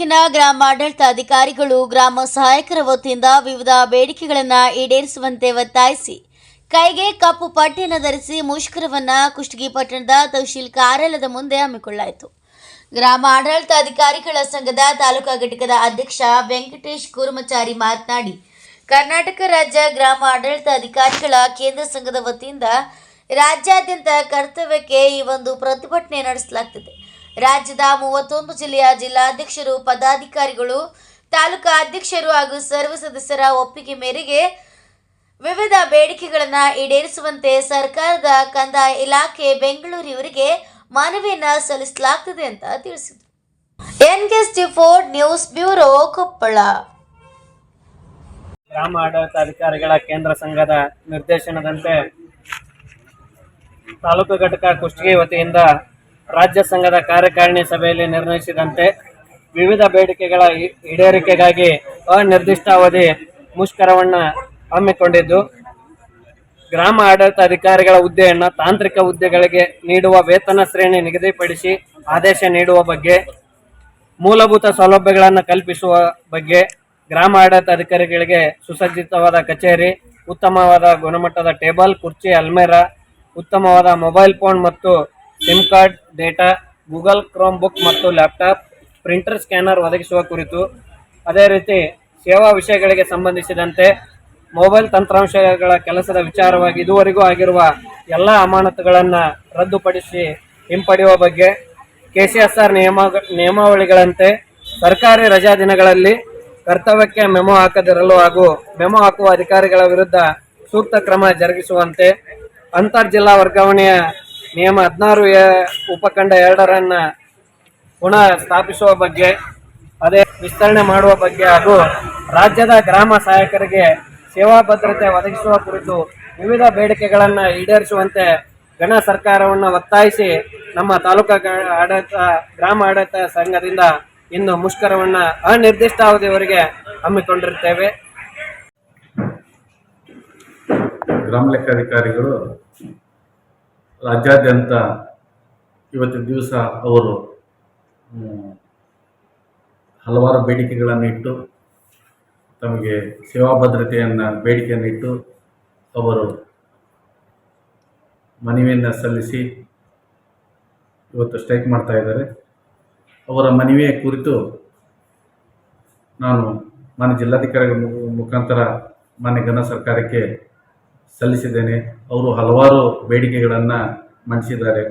ತಾಲೂಕಿನ ಗ್ರಾಮಾಡಳಿತ ಅಧಿಕಾರಿಗಳು ಗ್ರಾಮ ಸಹಾಯಕರ ವತಿಯಿಂದ ವಿವಿಧ ಬೇಡಿಕೆಗಳನ್ನು ಈಡೇರಿಸುವಂತೆ ಒತ್ತಾಯಿಸಿ, ಕೈಗೆ ಕಪ್ಪು ಪಟ್ಟಿಯನ್ನು ಧರಿಸಿ ಮುಷ್ಕರವನ್ನು ಕುಷ್ಟಗಿ ಪಟ್ಟಣದ ತಹಶೀಲ್ ಕಾರ್ಯಾಲಯದ ಮುಂದೆ ಹಮ್ಮಿಕೊಳ್ಳಾಯಿತು ಗ್ರಾಮ ಆಡಳಿತ ಅಧಿಕಾರಿಗಳ ಸಂಘದ ತಾಲೂಕಾ ಘಟಕದ ಅಧ್ಯಕ್ಷ ವೆಂಕಟೇಶ್ ಕುರ್ಮಚಾರಿ ಮಾತನಾಡಿ, ಕರ್ನಾಟಕ ರಾಜ್ಯ ಗ್ರಾಮ ಆಡಳಿತ ಅಧಿಕಾರಿಗಳ ಕೇಂದ್ರ ಸಂಘದ ವತಿಯಿಂದ ರಾಜ್ಯಾದ್ಯಂತ ಕರ್ತವ್ಯಕ್ಕೆ ಈ ಒಂದು ಪ್ರತಿಭಟನೆ ನಡೆಸಲಾಗ್ತಿದೆ. ರಾಜ್ಯದ ಮೂವತ್ತೊಂದು ಜಿಲ್ಲೆಯ ಜಿಲ್ಲಾಧ್ಯಕ್ಷರು, ಪದಾಧಿಕಾರಿಗಳು, ತಾಲೂಕಾ ಅಧ್ಯಕ್ಷರು ಹಾಗೂ ಸರ್ವ ಸದಸ್ಯರ ಒಪ್ಪಿಗೆ ಮೇರೆಗೆ ವಿವಿಧ ಬೇಡಿಕೆಗಳನ್ನು ಈಡೇರಿಸುವಂತೆ ಸರ್ಕಾರದ ಕಂದಾಯ ಇಲಾಖೆ ಬೆಂಗಳೂರಿವರಿಗೆ ಮನವಿಯನ್ನ ಸಲ್ಲಿಸಲಾಗ್ತದೆ ಅಂತ ತಿಳಿಸಿದರು ಎನ್ಗೆಸ್ಟಿ ಫೋರ್ಡ್ ನ್ಯೂಸ್ ಬ್ಯೂರೋ ಕೊಪ್ಪಳ. ಗ್ರಾಮ ಆಡಳಿತ ಅಧಿಕಾರಿಗಳ ಕೇಂದ್ರ ಸಂಘದ ನಿರ್ದೇಶನದಂತೆ ತಾಲೂಕು ಘಟಕ ಕುಷ್ಟಗಿ ವತಿಯಿಂದ ರಾಜ್ಯ ಸಂಘದ ಕಾರ್ಯಕಾರಿಣಿ ಸಭೆಯಲ್ಲಿ ನಿರ್ಣಯಿಸಿದಂತೆ ವಿವಿಧ ಬೇಡಿಕೆಗಳ ಈಡೇರಿಕೆಗಾಗಿ ಅನಿರ್ದಿಷ್ಟಾವಧಿ ಮುಷ್ಕರವನ್ನು ಹಮ್ಮಿಕೊಂಡಿದ್ದು, ಗ್ರಾಮ ಆಡಳಿತ ಅಧಿಕಾರಿಗಳ ಹುದ್ದೆಯನ್ನು ತಾಂತ್ರಿಕ ಹುದ್ದೆಗಳಿಗೆ ನೀಡುವ ವೇತನ ಶ್ರೇಣಿ ನಿಗದಿಪಡಿಸಿ ಆದೇಶ ನೀಡುವ ಬಗ್ಗೆ, ಮೂಲಭೂತ ಸೌಲಭ್ಯಗಳನ್ನು ಕಲ್ಪಿಸುವ ಬಗ್ಗೆ, ಗ್ರಾಮ ಆಡಳಿತ ಅಧಿಕಾರಿಗಳಿಗೆ ಸುಸಜ್ಜಿತವಾದ ಕಚೇರಿ, ಉತ್ತಮವಾದ ಗುಣಮಟ್ಟದ ಟೇಬಲ್, ಕುರ್ಚಿ, ಅಲ್ಮೇರಾ, ಉತ್ತಮವಾದ ಮೊಬೈಲ್ ಫೋನ್ ಮತ್ತು SIM card, data, Google Chromebook ಮತ್ತು ಲ್ಯಾಪ್ಟಾಪ್ ಪ್ರಿಂಟರ್ ಸ್ಕ್ಯಾನರ್ ಒದಗಿಸುವ ಕುರಿತು. ಅದೇ ರೀತಿ ಸೇವಾ ವಿಷಯಗಳಿಗೆ ಸಂಬಂಧಿಸಿದಂತೆ ಮೊಬೈಲ್ ತಂತ್ರಾಂಶಗಳ ಕೆಲಸದ ವಿಚಾರವಾಗಿ ಇದುವರೆಗೂ ಆಗಿರುವ ಎಲ್ಲ ಅಮಾನತುಗಳನ್ನು ರದ್ದುಪಡಿಸಿ ಹಿಂಪಡೆಯುವ ಬಗ್ಗೆ ಕೆ ಸಿ ಎಸ್ ಆರ್ ನಿಯಮ, ನಿಯಮಾವಳಿಗಳಂತೆ ಸರ್ಕಾರಿ ರಜಾ ದಿನಗಳಲ್ಲಿ ಕರ್ತವ್ಯಕ್ಕೆ ಮೆಮೊ ಹಾಕದಿರಲು ಹಾಗೂ ಮೆಮೊ ಹಾಕುವ ಅಧಿಕಾರಿಗಳ ವಿರುದ್ಧ ಸೂಕ್ತ ಕ್ರಮ ಜರುಗಿಸುವಂತೆ ಅಂತರ್ಜಿಲ್ಲಾ ವರ್ಗಾವಣೆಯ ನಿಯಮ ಹದಿನಾರು ಉಪಖಂಡ ಎರಡರನ್ನ ಪುನಃ ಸ್ಥಾಪಿಸುವ ಬಗ್ಗೆ, ಅದೇ ವಿಸ್ತರಣೆ ಮಾಡುವ ಬಗ್ಗೆ ಹಾಗೂ ರಾಜ್ಯದ ಗ್ರಾಮ ಸಹಾಯಕರಿಗೆ ಸೇವಾ ಭದ್ರತೆ ಒದಗಿಸುವ ಕುರಿತು ವಿವಿಧ ಬೇಡಿಕೆಗಳನ್ನು ಈಡೇರಿಸುವಂತೆ ಗಣ ಸರ್ಕಾರವನ್ನು ಒತ್ತಾಯಿಸಿ ನಮ್ಮ ತಾಲೂಕಾ ಆಡಳಿತ, ಗ್ರಾಮ ಆಡಳಿತ ಸಂಘದಿಂದ ಇಂದು ಮುಷ್ಕರವನ್ನು ಅನಿರ್ದಿಷ್ಟಾವಧಿಯವರೆಗೆ ಹಮ್ಮಿಕೊಂಡಿರುತ್ತೇವೆ ಗ್ರಾಮ ಲೆಕ್ಕಾಧಿಕಾರಿಗಳು ರಾಜ್ಯಾದ್ಯಂತ ಇವತ್ತಿನ ದಿವಸ ಅವರು ಹಲವಾರು ಬೇಡಿಕೆಗಳನ್ನು ಇಟ್ಟು, ತಮಗೆ ಸೇವಾ ಭದ್ರತೆಯನ್ನು, ಬೇಡಿಕೆಯನ್ನು ಇಟ್ಟು ಅವರು ಮನವಿಯನ್ನು ಸಲ್ಲಿಸಿ ಇವತ್ತು ಸ್ಟ್ರೈಕ್ ಮಾಡ್ತಾ ಇದ್ದಾರೆ. ಅವರ ಮನವಿಯ ಕುರಿತು ನಾನು ಮಾನ್ಯ ಜಿಲ್ಲಾಧಿಕಾರಿಗಳ ಮುಖಾಂತರ ಮಾನ್ಯ ಘನ ಸರ್ಕಾರಕ್ಕೆ ಸಲ್ಲಿಸಿದ್ದೇನೆ. ಅವರು ಹಲವಾರು ಬೇಡಿಕೆಗಳನ್ನು ಮಂಡಿಸಿದ್ದಾರೆ.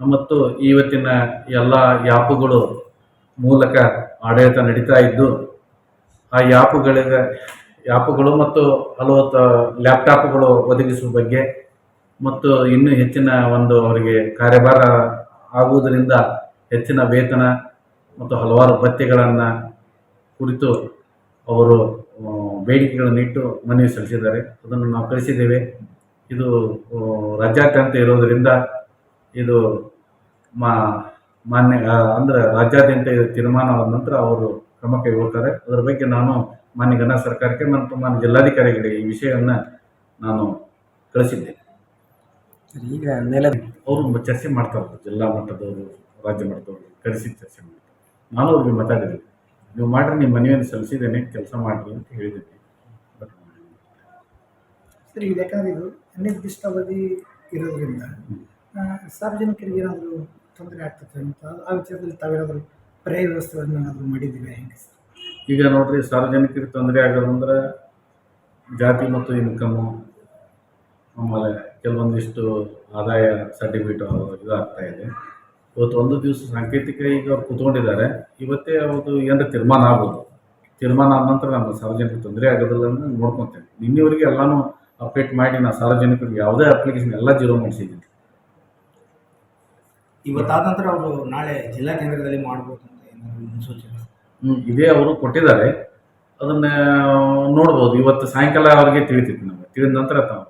ಮತ್ತು ಇವತ್ತಿನ ಎಲ್ಲ ಯಾಪುಗಳು ಮೂಲಕ ಆಡಳಿತ ನಡೀತಾ ಇದ್ದು, ಆ ಯಾಪುಗಳಿಗೆ, ಯಾಪುಗಳು ಮತ್ತು ಹಲವು ಲ್ಯಾಪ್ಟಾಪ್ಗಳು ಒದಗಿಸುವ ಬಗ್ಗೆ ಮತ್ತು ಇನ್ನೂ ಹೆಚ್ಚಿನ ಒಂದು ಅವರಿಗೆ ಕಾರ್ಯಭಾರ ಆಗುವುದರಿಂದ ಹೆಚ್ಚಿನ ವೇತನ ಮತ್ತು ಹಲವಾರು ಭತ್ಯೆಗಳನ್ನು ಕುರಿತು ಅವರು ಬೇಡಿಕೆಗಳನ್ನು ಇಟ್ಟು ಮನವಿ ಸಲ್ಲಿಸಿದ್ದಾರೆ. ಅದನ್ನು ನಾವು ಕಳಿಸಿದ್ದೇವೆ. ಇದು ರಾಜ್ಯಾದ್ಯಂತ ಇರೋದರಿಂದ ಇದು ಮಾ ಮಾನ್ಯ ಅಂದರೆ ರಾಜ್ಯಾದ್ಯಂತ ತೀರ್ಮಾನವಾದ ನಂತರ ಅವರು ಕ್ರಮ ಕೈಗೊಳ್ತಾರೆ ಅದರ ಬಗ್ಗೆ ನಾನು ಮಾನ್ಯ ಗಣ ಸರ್ಕಾರಕ್ಕೆ ಮತ್ತು ಮಾನ್ಯ ಜಿಲ್ಲಾಧಿಕಾರಿಗಳಿಗೆ ಈ ವಿಷಯವನ್ನು ನಾನು ಕಳಿಸಿದ್ದೇನೆ. ಈಗ ನೆಲ ಅವರು ಚರ್ಚೆ ಮಾಡ್ತಾರೆ ಜಿಲ್ಲಾ ಮಟ್ಟದವರು ರಾಜ್ಯ ಮಟ್ಟದವರು ಕರೆಸಿ ಚರ್ಚೆ ಮಾಡ್ತಾರೆ. ನಾನು ಅವ್ರಿಗೆ ಮಾತಾಡಿದ್ದೆ ನೀವು ಮಾಡ್ರಿ ನಿಮ್ಮ ಮನೆಯನ್ನು ಸಲ್ಲಿಸಿದ್ದೇನೆ ಕೆಲಸ ಮಾಡ್ರಿ ಅಂತ ಹೇಳಿದ್ದೀನಿ. ಸರಿ ಇದು ಯಾಕಂದ್ರೆ ಇದು ಅನಿರ್ದಿಷ್ಟಾವಧಿ ಇರೋದ್ರಿಂದ ಆ, ಸಾರ್ವಜನಿಕರಿಗೆ ಏನಾದರೂ ತೊಂದರೆ ಆಗ್ತದೆ ಅಂತ ಆ ವಿಚಾರದಲ್ಲಿ ತಾವೇನಾದರೂ ಪರ್ಯಾಯ ವ್ಯವಸ್ಥೆಗಳನ್ನು ಏನಾದರೂ ಮಾಡಿದ್ದೀರಾ ಹೆಂಗೆ ಸರ್? ಈಗ ನೋಡ್ರಿ ಸಾರ್ವಜನಿಕರಿಗೆ ತೊಂದರೆ ಆಗೋದಂದ್ರೆ ಜಾತಿ ಮತ್ತು ಇನ್ಕಮು ಆಮೇಲೆ ಕೆಲವೊಂದಿಷ್ಟು ಆದಾಯ ಸರ್ಟಿಫಿಕೇಟ್ ಇದಾಗ್ತಾ ಇದೆ. ಇವತ್ತು ಒಂದು ದಿವಸ ಸಾಂಕೇತಿಕ ಈಗ ಅವ್ರು ಕೂತ್ಕೊಂಡಿದ್ದಾರೆ. ಇವತ್ತೇ ಅವ್ರದ್ದು ಏನಾರ ತೀರ್ಮಾನ ಆಗೋದು ತೀರ್ಮಾನ ಆದ ನಂತರ ನಮ್ಮ ಸಾರ್ವಜನಿಕ ತೊಂದರೆ ಆಗೋದಿಲ್ಲ ಅಂತ ನೋಡ್ಕೊತೇನೆ ನಿನ್ನೆವರೆಗೆ ಎಲ್ಲನೂ ಅಪ್ಡೇಟ್ ಮಾಡಿ ನಾನು ಸಾರ್ವಜನಿಕರಿಗೆ ಯಾವುದೇ ಅಪ್ಲಿಕೇಶನ್ ಎಲ್ಲ ಜೀರೋ ಮಾಡಿಸಿದ್ದೀನಿ ಇವತ್ತಾದ ನಂತರ ಅವರು ನಾಳೆ ಜಿಲ್ಲಾ ಕೇಂದ್ರದಲ್ಲಿ ಮಾಡ್ಬೋದು ಅಂತ ಮುನ್ಸೂಚನೆ? ಹ್ಮ್, ಇದೇ ಅವರು ಕೊಟ್ಟಿದ್ದಾರೆ. ಅದನ್ನ ನೋಡ್ಬೋದು. ಇವತ್ತು ಸಾಯಂಕಾಲ ಅವರಿಗೆ ತಿಳಿತಿತ್ತು ನಮಗೆ. ತಿಳಿದ ನಂತರ ತಾವು